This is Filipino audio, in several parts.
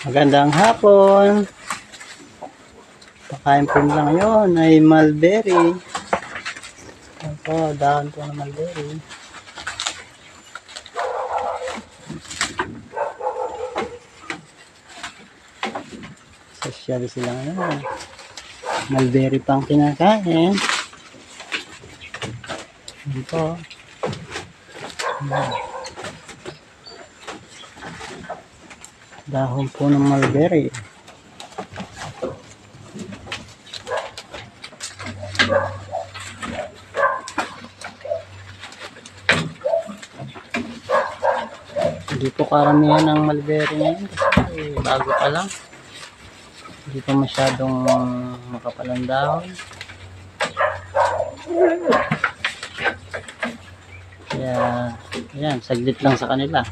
Magandang hapon. Pakain po nila ngayon ay mulberry. Ito po, dahon po ng mulberry. Sosyal sila ngayon. Mulberry pang kinakain. Ito po. Ayan. Dahon po ng mulberry. Hindi po karamihan ng mulberry ngayon kasi bago pa lang. Hindi pa masyadong makapalang dahon. Kaya, yan, saglit lang sa kanila.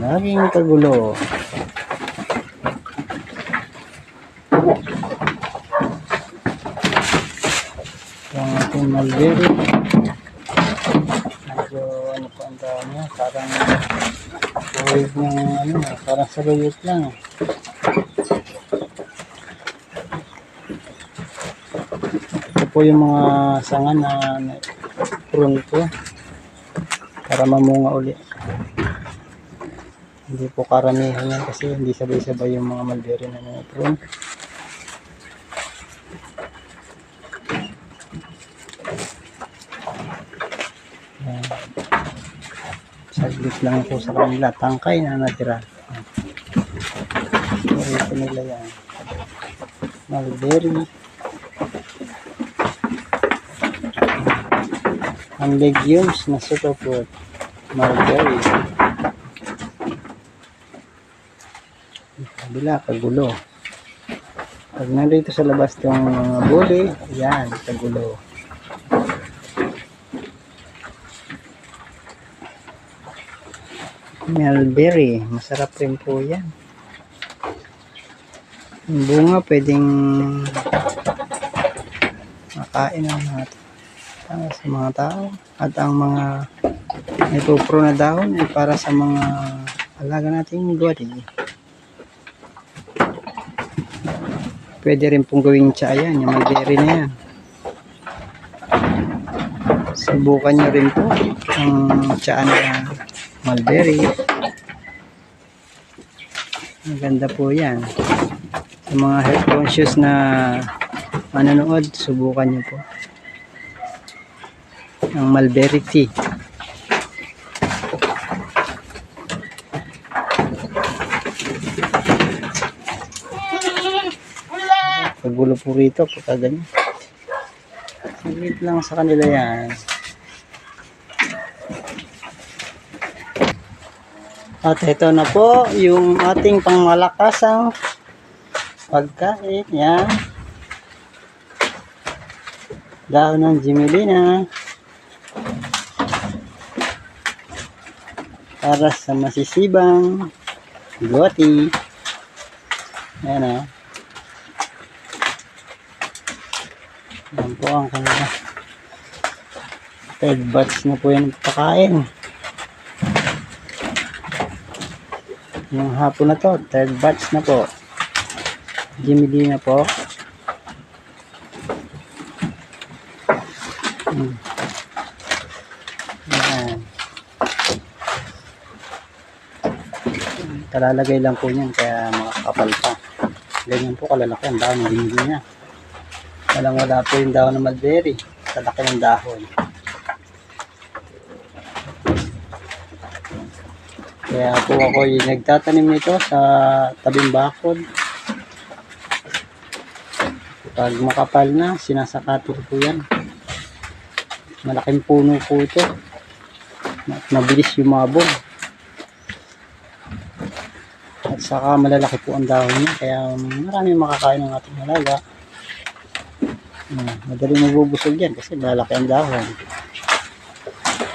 Laging kagulo. Yung ating mulberry. Ano po ang tawag niya, parang wave ng ano, parang saluyot lang. Ito po yung mga sanga na, na prune ko para mamunga uli. Hindi po karamihan yan kasi hindi sabay-sabay yung mga mulberry na. Ayan. Saglit lang po sa kanila. Tangkay na natira. Ito nila yan. Mulberry. Ang legumes na superfood. Mulberry. Kabila, kagulo. Pag nandito sa labas itong mga buli, yan, kagulo. Mulberry, masarap rin po yan. Yung bunga pwedeng makain ng mga para sa mga tao at ang mga ipupro na dahon ay para sa mga alaga nating body. Pwede rin pong gawing tsa yan, yung mulberry na yan. Subukan nyo rin po ang tsa na mulberry. Maganda po yan. Sa mga health conscious na manonood, subukan nyo po. Ang mulberry tea. Pagulo po rito pagka ganyan. Saglit lang sa kanila yan. At ito na po yung ating pangmalakasang pagkain. Yan. Dahon ng Jimelina. Para sa masisibang goti. Yan o. Yan po ang kanila. Third batch na po yan pakain. Yung hapon na to, third batch na po. Jimmy D na po. Hmm. Kalalagay lang po niyan kaya makakapal pa. Ganyan po kalalaki ang dahon ng Jimmy D niya. Walang wala po yung dahon ng mulberry. Sa laki ng dahon. Kaya po ako yung nagtatanim nito sa tabing bakod. Pag makapal na, sinasakati ko po yan. Malaking puno po ito. Mabilis yumabog. At saka malalaki po ang dahon niya. Kaya marami makakain ng ating halaga. Hmm, madaling mabubusog yan kasi malalaki ang dahon.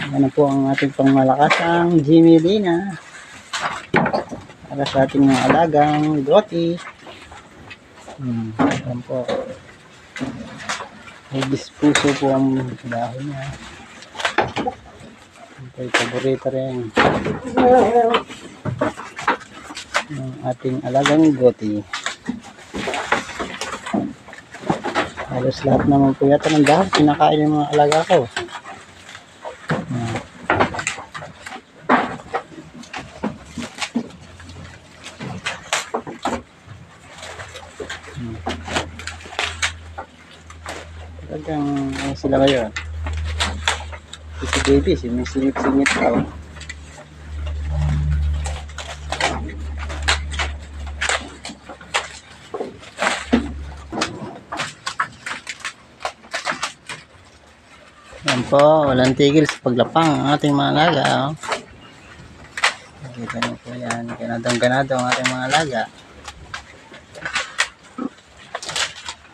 Ano po ang ating pangmalakasang Jimmy Lina. Para sa ating mga alagang goti. Hmm, ayan po. May puso po ang dahon niya. Ito yung paborito rin ng ating alagang goti. Halos lahat naman po yata ng dahon kinakain ng mga alaga ko. Hmm. Hmm. Talagang ano sila ngayon. Si baby, sinisingit-singit pa. oh. Yan po, walang tigil sa paglapang ang ating mga alaga. Oh. Niyo po yan. Ganadong-ganado ang ating mga alaga.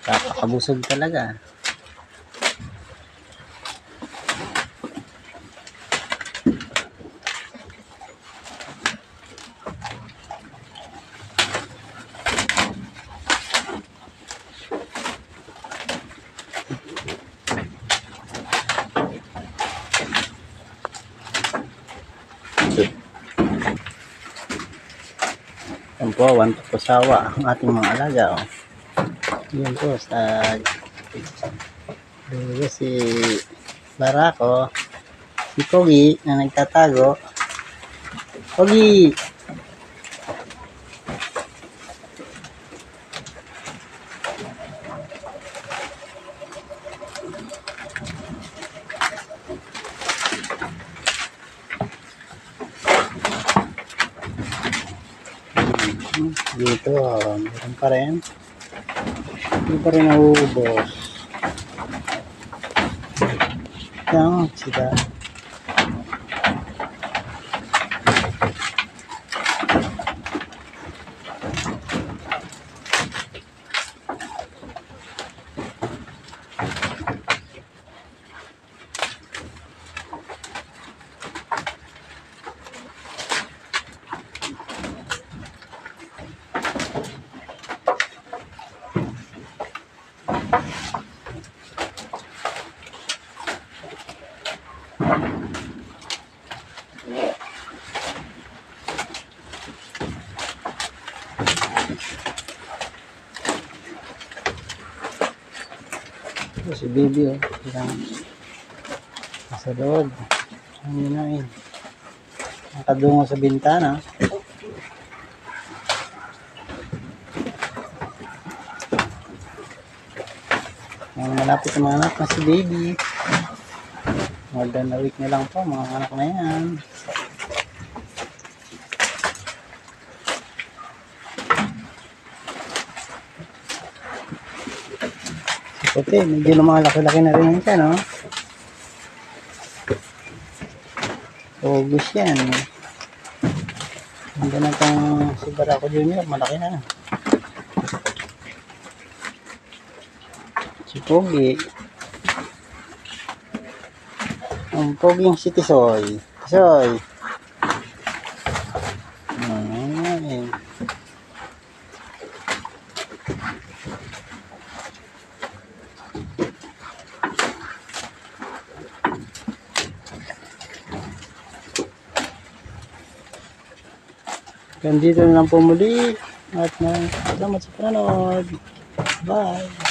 Kapakabusog talaga. Po, one to pusawa ang ating mga alaga. Oh. Yan po, sa dulo si Barako, si Pogi na nagtatago. Pogi! Dito, oh, meron pa rin. Hindi pa rin nauubos. Yan, sila. Ito si baby oh. Nasa loob. Ano na eh. Nakadungo sa bintana. Mga malapit na mga anak na si baby. More than a week na lang po mga anak na yan. Puti, medyo lumalaki-laki na rin siya, no? August yan. Hanggang na itong si Barako Junior, malaki na. Si Pogi. Ang Poging si Tisoy. Tisoy. Ay. Ganito na lang po muli. At salamat sa panonood. Bye.